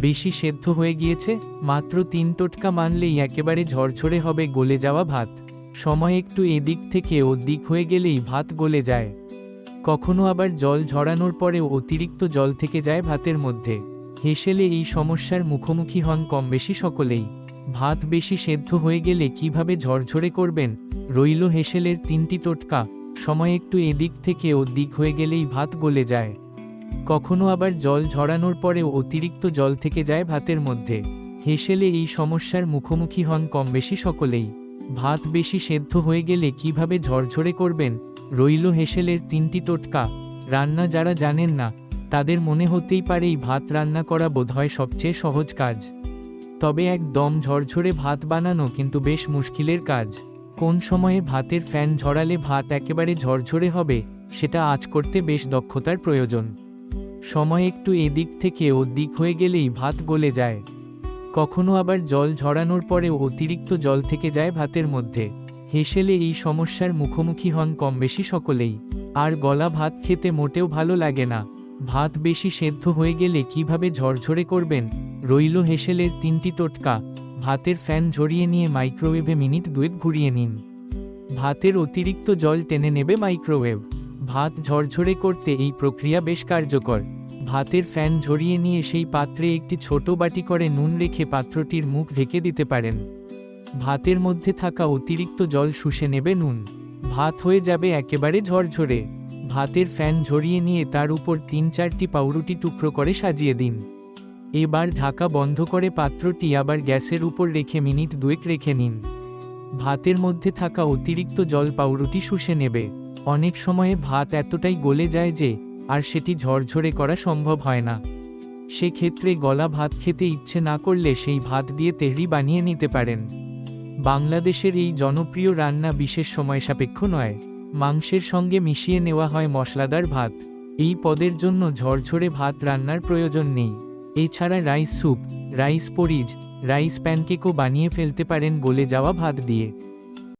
বেশি সেদ্ধ হয়ে গিয়েছে, মাত্র তিন টোটকা মানলেই একেবারে ঝরঝরে হবে গলে যাওয়া ভাত। সময় একটু এদিক থেকে ও দিক হয়ে গেলেই ভাত গলে যায়। কখনো আবার জল ঝরানোর পরেও অতিরিক্ত জল থেকে যায় ভাতের মধ্যে। হেসেলে এই সমস্যার মুখোমুখি হন কম বেশি সকলেই। ভাত বেশি সেদ্ধ হয়ে গেলে কীভাবে ঝরঝরে করবেন? রইল হেসেলের তিনটি টোটকা। সময় একটু এদিক থেকে ও দিক হয়ে গেলেই ভাত গলে যায়। কখনো আবার জল ঝরানোর পরেও অতিরিক্ত জল থেকে যায় ভাতের মধ্যে। হেসেলে এই সমস্যার মুখোমুখি হন কম বেশি সকলেই। ভাত বেশি সেদ্ধ হয়ে গেলে কীভাবে ঝরঝরে করবেন? রইল হেসেলের তিনটি টোটকা। রান্না যারা জানেন না, তাদের মনে হতেই পারে এই ভাত রান্না করা বোধহয় সবচেয়ে সহজ কাজ। তবে একদম ঝরঝরে ভাত বানানো কিন্তু বেশ মুশকিলের কাজ। কোন সময়ে ভাতের ফ্যান ঝরালে ভাত একেবারে ঝরঝরে হবে, সেটা আজ করতে বেশ দক্ষতার প্রয়োজন। সময় একটু এদিক থেকে ও দিক হয়ে গেলেই ভাত গলে যায়। কখনো আবার জল ঝরানোর পরেও অতিরিক্ত জল থেকে যায় ভাতের মধ্যে। হেসেলে এই সমস্যার মুখোমুখি হন কম বেশি সকলেই। আর গলা ভাত খেতে মোটেও ভালো লাগে না। ভাত বেশি সেদ্ধ হয়ে গেলে কীভাবে ঝরঝরে করবেন? রইল হেসেলের তিনটি টোটকা। ভাতের ফ্যান ঝরিয়ে নিয়ে মাইক্রোওয়েভে মিনিট দুয়েক ঘুরিয়ে নিন। ভাতের অতিরিক্ত জল টেনে নেবে মাইক্রোওয়েভ। ভাত ঝরঝরে করতে এই প্রক্রিয়া বেশ কার্যকর। ভাতের ফ্যান ঝরিয়ে নিয়ে সেই পাত্রে একটি ছোট বাটি করে নুন রেখে পাত্রটির মুখ ঢেকে দিতে পারেন। ভাতের মধ্যে থাকা অতিরিক্ত জল শুষে নেবে নুন। ভাত হয়ে যাবে একেবারে ঝরঝরে। ভাতের ফ্যান ঝরিয়ে নিয়ে তার উপর তিন চারটি পাউরুটি টুকরো করে সাজিয়ে দিন। এবার ঢাকা বন্ধ করে পাত্রটি আবার গ্যাসের উপর রেখে মিনিট দুয়েক রেখে নিন। ভাতের মধ্যে থাকা অতিরিক্ত জল পাউরুটি শুষে নেবে। অনেক সময়ে ভাত এতটাই গলে যায় যে আর সেটি ঝরঝরে করা সম্ভব হয় না। সেক্ষেত্রে গলা ভাত খেতে ইচ্ছে না করলে সেই ভাত দিয়ে তেহরি বানিয়ে নিতে পারেন। বাংলাদেশের এই জনপ্রিয় রান্না বিশেষ সময় সাপেক্ষ নয়, মাংসের সঙ্গে মিশিয়ে নেওয়া হয় মশলাদার ভাত। এই পদের জন্য ঝরঝরে ভাত রান্নার প্রয়োজন নেই। এছাড়া rice soup, rice porridge, rice প্যানকেকও বানিয়ে ফেলতে পারেন গলে যাওয়া ভাত দিয়ে।